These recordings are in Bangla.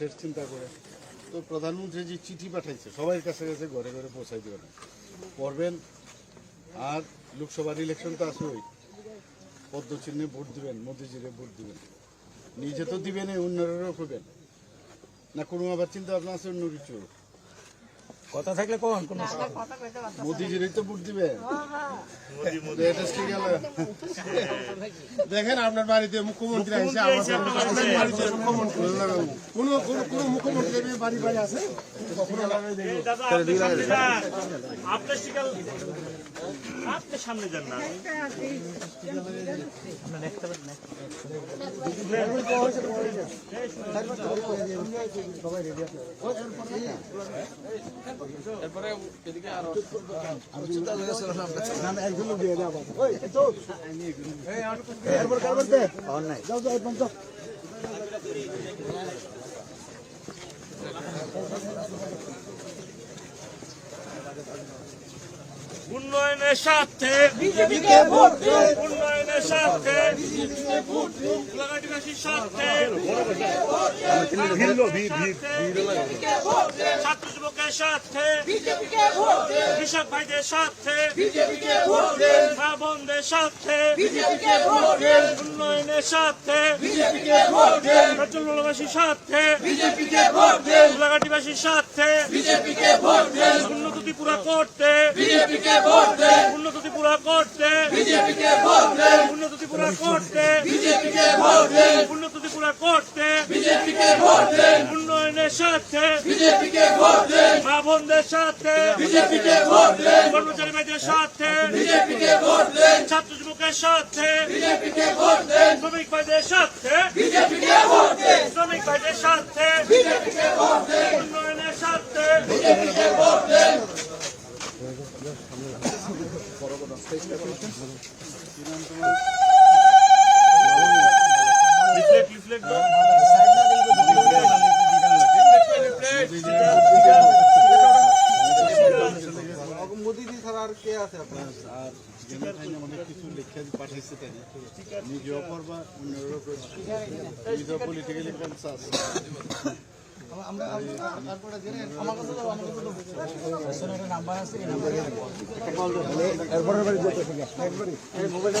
দেশের চিন্তা করে। তো প্রধানমন্ত্রী যে চিঠি পাঠাইছে সবাই কাছে কাছে ঘরে ঘরে পৌঁছাই দেবেন পড়বেন, আর লোকসভার ইলেকশন তো আসবেই ওই পদ্ম চিহ্নে ভোট দিবেন, মোদিজিরে ভোট দেবেন। নিজে তো দিবেন অন্যেরও করবেন না, কোনো আবার চিন্তা ভাবনা আছে, অন্য কিছু? কথা থাকলে কোন? কোন মোদিজিরে তো ভোট এটা ঠিক গেল। দেখেন আপনার বাড়িতে মুখ্যমন্ত্রী আছে আমার বাড়িতে। মুখ্যমন্ত্রী। কোনো কোনো কোনো মুখ্যমন্ত্রী বাড়ি বাড়ি আছে? কখনো লাগাই দেয়নি। দাদা আপনি সামনে যান। আপনি শিকাল আপনি সামনে যান না উন্নয়নের স্বার্থে বিজেপিকে ভোট উন্নয়নের স্বার্থে লাগাটিবাসীর স্বার্থে ছাত্র যুবকের স্বার্থে কৃষক ভাইদের স্বার্থে মা বোনদের স্বার্থে উন্নয়নের স্বার্থে পেট্রোলবাসীর স্বার্থে লাগাটিবাসীর স্বার্থে উন্নতি পুরা করতে। উন্নতি পুরা করতে। উন্নতি পুরা করতে। উন্নতি পুরা করতে। উন্নয়নের সাথে। মা বোনদের সাথে। কর্মচারী ভাইদের সাথে। ছাত্র যুবকের সাথে। শ্রমিক ভাইদের সাথে শ্রমিক ভাইদের সাথে উন্নয়নের সাথে লিফলেট লিফলেট দাও আর জেনে খাইনে অনেক কিছু লেখা পাঠাইছে তাই নিজেও করবা অন্যেরও করবা নিজেও পলিটিক্যালি কনসাস নাম্বার আছে এই নাম্বারে সবাই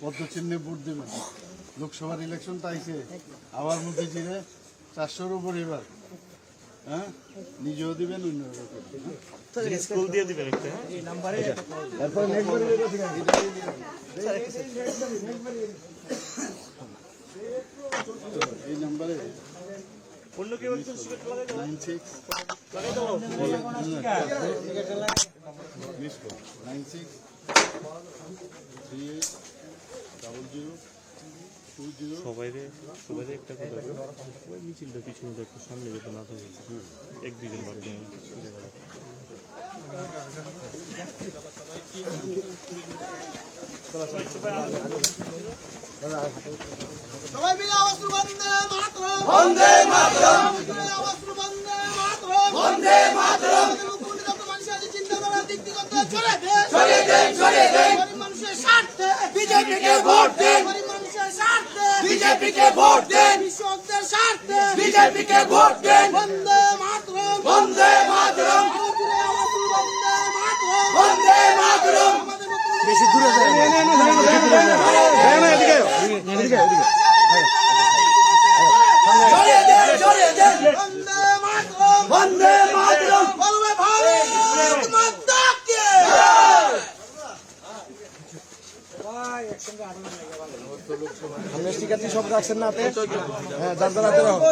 পদ্ম চিহ্নে ভোট দিবেন লোকসভার ইলেকশন তাইছে আবার মোদিজিরে চারশোর উপর এবার। হ্যাঁ? নিজেও দিবেন অন্যেরও স্কুল দিয়ে দিবেন একটা হ্যাঁ? এই নাম্বারে অন্য কেউ একজন সিগারেট লাগাই দাও nine six. Miss nine six. Three eight. Double zero সবাইরে একটা কথা ওই মিছিলটা পিছনে দেখো সামনে যেতে না থাকে এক দুজন বাড়ি সবাই মিলে আওয়াজ তুলো বন্দে মাতরম। বন্দে মাতরম আওয়াজ তুলো বন্দে মাতরম বন্দে মাতরম মুখ্যমন্ত্রী ডক্টর মানসি আজি চিন্তাধারা দিক দিক করতে ছড়ে দে ছড়ে দে ছড়ে দে গরিব মানুষের স্বার্থে বিজেপি কে ভোট দেন গরিব মানুষের স্বার্থে বিজেপি কে ভোট দেন। কৃষকদের স্বার্থে। বিজেপি কে ভোট দেন। বন্দে মাতরম। বন্দে মাতরম। বন্দে মাতরম। বন্দে মাতরম বেশি দূরে দেন দেন। বন্দে মাতরম। বন্দে মাতরম। বলবে ভারত মাতা কে সব রাখছেন না হাতে হ্যাঁ যার হাতে রাখো।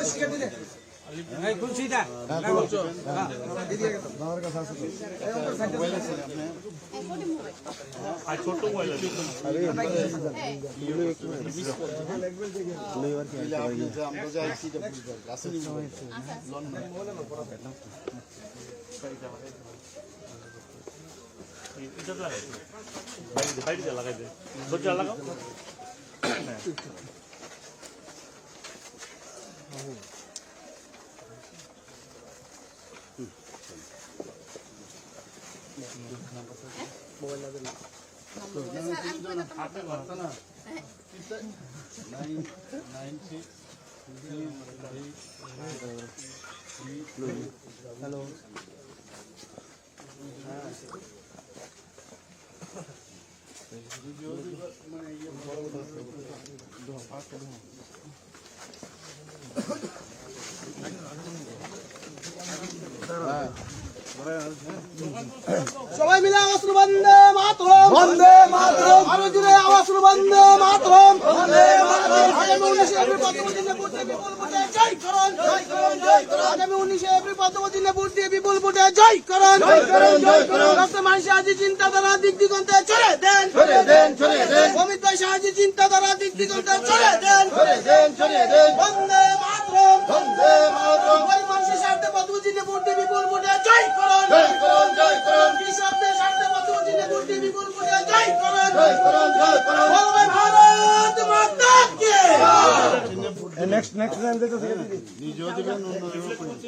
এটা লাগাই দে বাইরে লাগাই লাগাও nine nine six three eight hello সবাই মিলে আওয়াজ বন্ধে মাতরম। বন্দে মাতরম। আরও জুড়ে আওয়াজ তুলো উনিশে এপ্রিল পদ্ম দিনে ভোট দিয়ে বিপুল ভোটে জয় করুন। ডক্টর মানসি আজি চিন্তাধারা দিক দিগন্তে চলে দেন অমিত ভাই সাহাজি চিন্তাধারা দিক দিগন্তে চলে দেন বন্দে মাতরম। বন্দে মাতরম। ওই স্বার্থে পদ্ম দিনে ভোট দিয়ে বিপুল ভোটে জয় করুন। কৃষকদের স্বার্থে পদ্ম দিনে ভোট দিয়ে বিপুল ভোটে জয় করুন জয় করুন জয় করুন বলবে ভারত মাতা কে নেক্সট নেক্সট টাইম দিতে থেকে দিদি নিজেও দেবেন অন্যদেরও করবেন।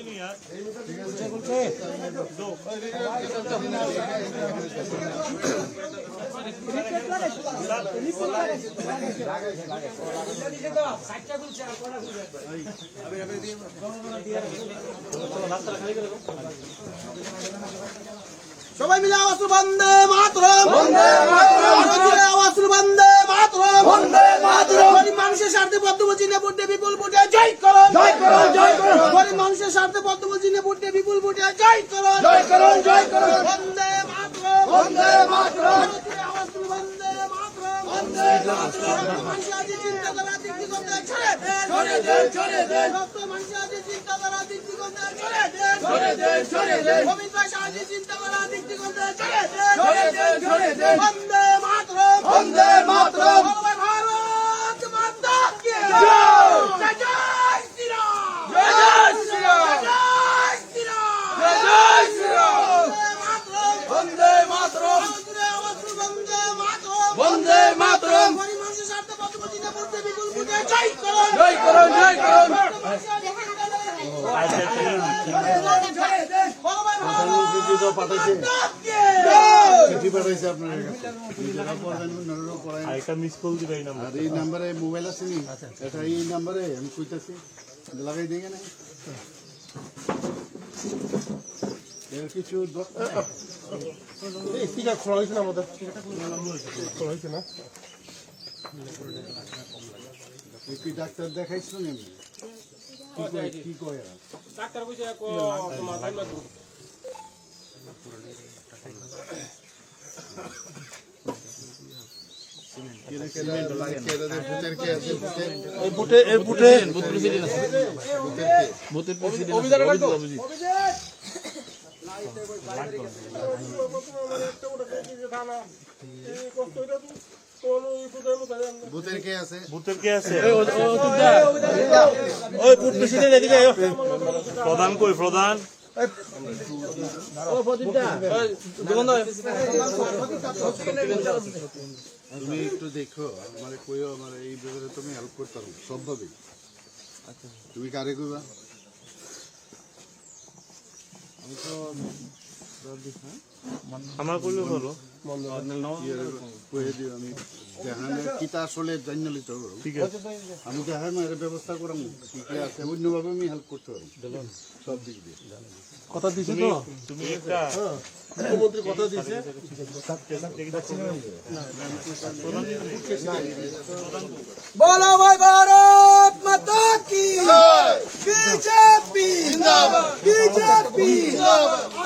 সবাই মিলে আওয়াজ বন্দে মাতরম। বন্দে মাতরম। আওয়াজ বন্দে মাতরম। বন্দে মাতরম। গরিব মানুষের স্বার্থে ভোট বিপুল ভোটে জয় করুন। জয় করুন জয় করুন। গরিব মানুষের স্বার্থে ভোট বিপুল ভোটে জয় করুন। জয় করুন জয় করুন। বন্দে মাতরম। বন্দে মাতরম। আওয়াজ বন্দে মাতরম। বন্দে মাতরম। মানুষ আজ চিন্তাধারা দিক দিগন্তে ছড়ে ছড়ে ছড়ে বন্দে মাতরম বন্দে মাতরম ভারত মাতা কি জয় জয় শ্রীরাম জয় জয় শ্রীরাম জয় শ্রীরাম জয় জয় শ্রীরাম বন্দে মাতরম বন্দে মাতরম বন্দে মাতরম গরিব মানুষের স্বার্থে পদ্ম চিহ্নে ভোট দিয়ে বিপুল ভোটে জয় করুন জয় করুন জয় করুন চিঠি পাঠাইছে আপনার নিজেরা পড়বেন অন্যরাও পড়ায় আরেকটা মিস কল দিবে এই নাম্বার আর এই নাম্বারে মোবাইল আছে নি? এটা এই নাম্বারে আমি কইতাছি লাগাই দিয়ে না এর কিছু দ- স্পিকার খোলা হয়েছে না আমাদের? খোলা হয়েছে না? কি ডাক্তার দেখাইছো নি কি কয় কি কয় এরা? কেনে কেনে কেনে দে ভূতের কে আছে ভূতের এই বুটে এই কে আছে? বুথের কে আছে? ওই পুট প্রেসিডেন্ট এদিকে প্রধান কই প্রধান? তুমি একটু দেখো আমার কইও আমার এই ব্যাপারে তুমি হেল্প করতে পারো সবভাবেই তুমি কারে কইবা? আমি তো আমার করলে হলো আমি ব্যবস্থা করাম আছে অন্যভাবে আমি হেল্প করতে পারি সব দিক দিয়ে কথা দিছি তো? তুমি মুখ্যমন্ত্রী কথা দিছে? বলো ভাই ভারত মাতা কি? বিজেপি। জিন্দাবাদ। বিজেপি। জিন্দাবাদ।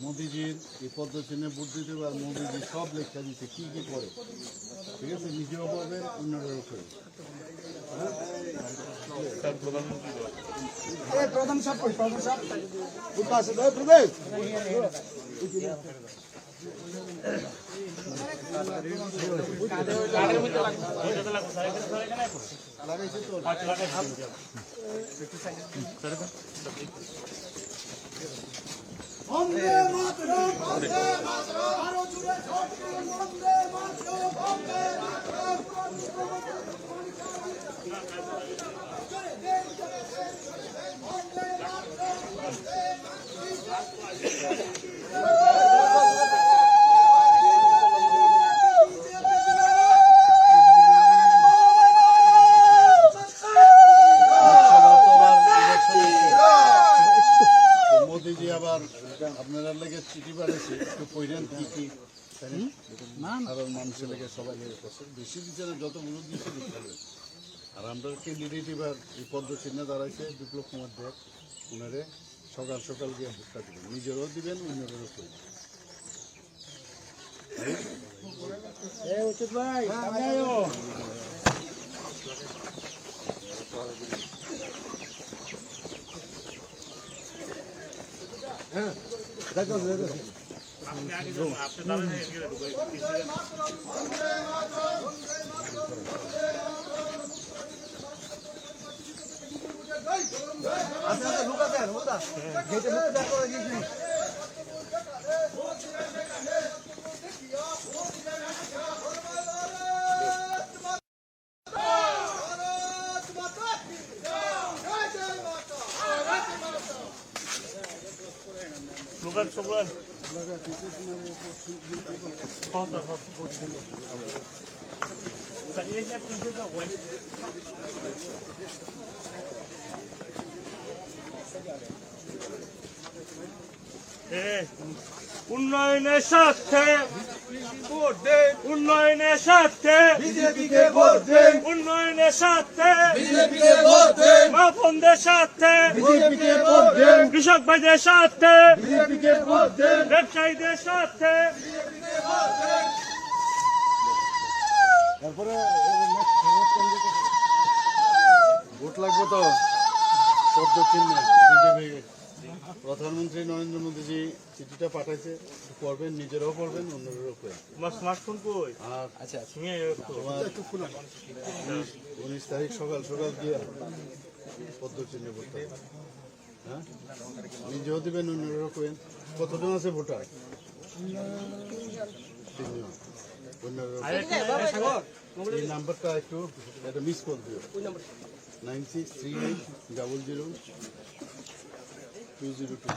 মোদিজির এই পদ্ধতিনে ভোট দিতে আর মোদিজি সব লেখা দিচ্ছে কি কি করে? ঠিক আছে? নিজেও পাবেন অন্যরাও করবে। প্রধান সাহেব সাহেব। বন্দে মাতরম বন্দে মাতরম। আরও জুড়ে ছড়িয়ে বন্দে মাতরম বন্দে মাতরম। বন্দে মাতরম, বন্দে তো আবার আপনারা লেগে চিঠি পাঠাইছে একটু কইরেন কি কি। কারণ মানুষের লেগে সবাই লেগে বেশি দিচ্ছে যতগুলো দিচ্ছে। দিতে হবে আর আমরা ক্যান্ডিডেট এবার এই পদ্ম চিহ্নে দাঁড়াইছে বিপ্লব কুমার দেব। ওনারে সকাল সকাল গিয়ে ভোটটা দিবেন। নিজেরও দিবেন অন্যদেরও করবেন আপনি আগে যান, আপনি দাঁড়ান এদিকে But is that উন্নয়নের স্বার্থে উন্নয়নের স্বার্থে উন্নয়নের স্বার্থে বিজেপিকে স্বার্থে কৃষক ভাইদের স্বার্থে, ব্যবসায়ীদের স্বার্থে। তারপরে ভোট লাগবে তো পদ্ম চিহ্নে, বিজেপি প্রধানমন্ত্রী নরেন্দ্র মোদীজি চিঠিটা পাঠাইছে পড়বেন নিজেরাও পড়বেন অন্যদেরও পড়বেন। আমার স্মার্টফোন কই? আর আচ্ছা নিয়ে তোমার উনিশ উনিশ তারিখ সকাল সকাল দিয়ে পদ্ম চিহ্নে ভোটটা হ্যাঁ? নিজেও দিবেন অন্যরাও করেন কতজন আছে ভোটার? তিনজন। এই নাম্বারটা একটু একটা মিস করে দিও। Nine six three eight double zero two zero two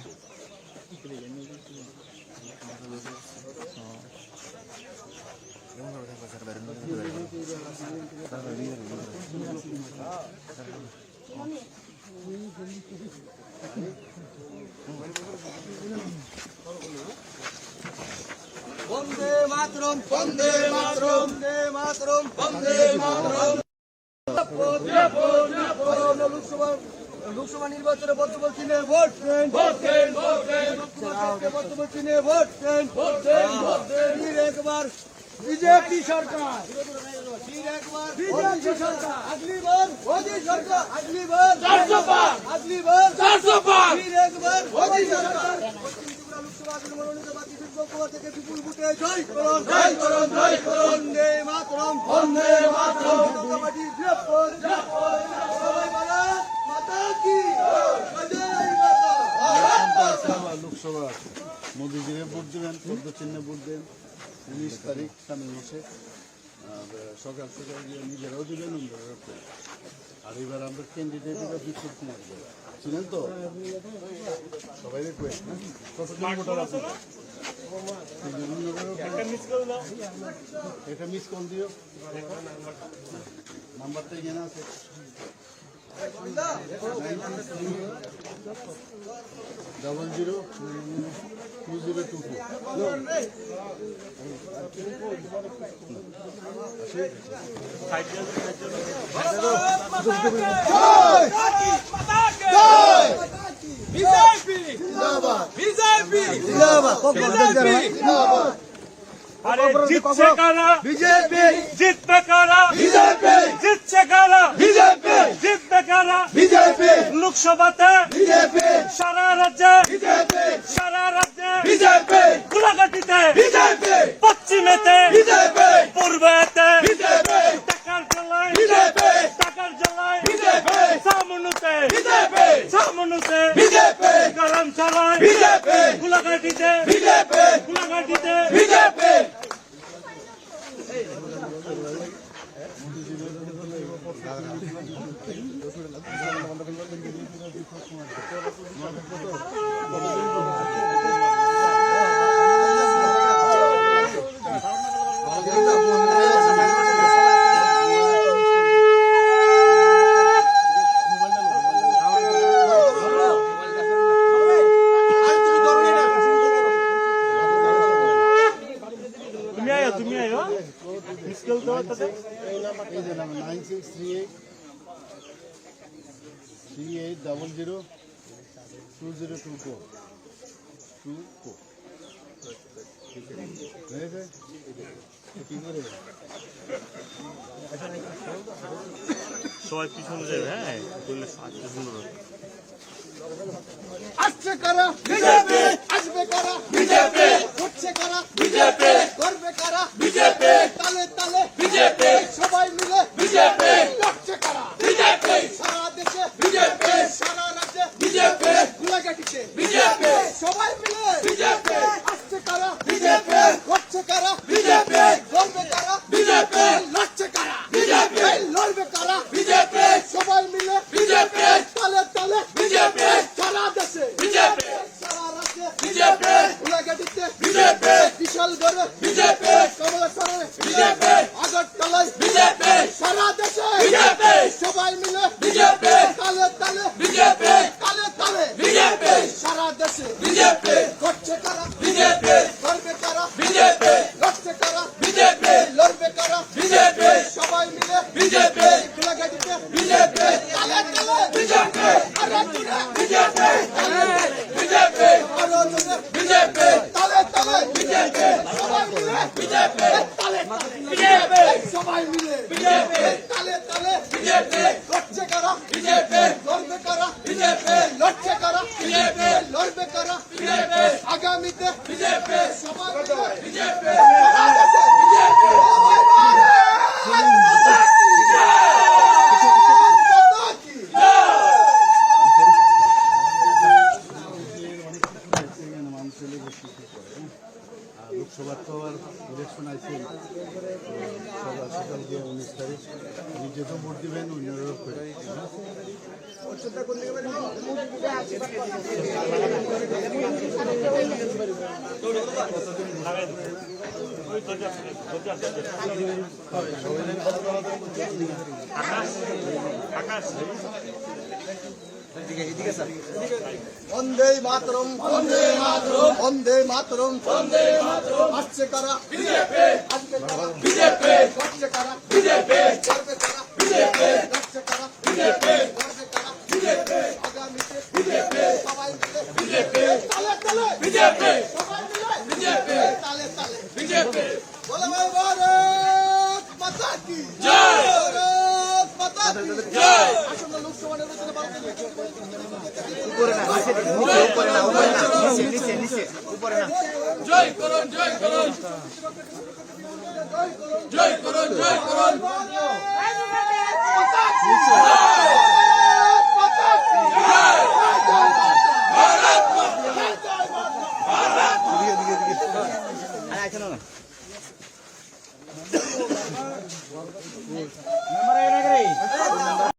বন্দে মাতরম বন্দে মাতরম বন্দে মাতরম। বন্দে লোকসভা নির্বাচনে বর্তমান চিনে ভোট দেন। ভোট দেন ভোট দেন। বর্তমান চিনে ভোট দেন। ভোট দেন ভোট দেন। ফির একবার বিজেপি সরকার। ফির একবার বিজেপি সরকার। আগলি বার মোদি সরকার। আগলি বার চারশো পার আগলি বার চারশো পার ফির একবার মোদি সরকার থেকে বিপুল ভোটে জয় করুন। জয় করুন জয় করুন। বন্দে মাতরম। বন্দে মাতরম। জনতা পার্টি জিন্দাবাদ জিন্দাবাদ লোকসভা মোদিজিরে ভোট দেবেন চোদ্দ চিহ্নে ভোট দেন উনিশ তারিখ সামনে মাসে সকাল সকাল গিয়ে নিজেরাও দেবেন। আর এবার আমরা ক্যান্ডিডেট এটা বিক্ষোভ কুমার চিনেন তো? সবাই আছে? এটা মিস কল দিও। নাম্বারটা এখানে আছে। Double zero two zero two four BJP জিন্দাবাদ বিজেপি আরে জিতছে কারা? বিজেপি। জিতবে কারা? বিজেপি। জিতছে কারা? বিজেপি। জিতবে কারা? বিজেপি। লোকসভাতে? বিজেপি। সারা রাজ্যে? বিজেপি। সারা রাজ্যে? বিজেপি। গোলাঘাটিতে বিজেপি। পশ্চিমেতে? বিজেপি। পূর্বেতে? বিজেপি। টাকার জলায় বিজেপি। টাকার জলায় বিজেপি। সামনুতে? বিজেপি। সামনুতে? বিজেপি। গরম চালায় বিজেপি। গোলাঘাটিতে বিজেপি তুমি আয়ো তুমি আয়ো মিসকেল দাও তাতে এই যে নাম nine six three eight three eight double zero two zero two four two four সবাই পিছনে যাবে হ্যাঁ করলে সাজতে সুন্দর। আসছে কারা বিজেপি আসবে কারা বিজেপি উঠছে কারা বিজেপি করবে কারা বিজেপি তালে তালে বিজেপি সবাই মিলে বিজেপি লড়ছে কারা বিজেপি সারা দেশে বিজেপি সারা রাজ্যে বিজেপি গুলাঘাটিতে বিজেপি সবাই মিলে বিজেপি আসছে কারা বিজেপি উঠছে সবাই মিলে বিজেপি তালে তালে বিজেপি লড়ছে কারা বিজেপি লড়বে কারা বিজেপি লড়ছে কারা বিজেপি লড়বে কারা বিজেপি আগামীতে বিজেপি সবাই মিলে বিজেপি বিজেপি সবাই এখানে মানুষ এলে বেশি কিছু করে, হ্যাঁ? আর লোকসভার তো আর ইলেকশন আছে সকাল সকাল গিয়ে উনিশ তারিখ নিজে তো ভোট দিবেন হ্যাঁ? আকাশ আকাশ বন্দে মাতরম বন্দে মাতরম বন্দে মাতরম বন্দে মাতরম আসছে কারা? বিজেপি আসছে কারা? বিজেপি আসছে কারা? বিজেপি করবে কারা বিজেপি আসছে কারা? বিজেপি করবে কারা বিজেপি আগামীতে বিজেপি সবাই মিলে বিজেপি তালে তালে। বিজেপি। সবাই মিলে বিজেপি তালে তালে। বিজেপি বলে ভাই ভারত মাতা কি? জয়। ভারত মাতা কি? জয়। ভারতের জয় করুন জয় করুন। জয় করুন জয় করুন। কি জয়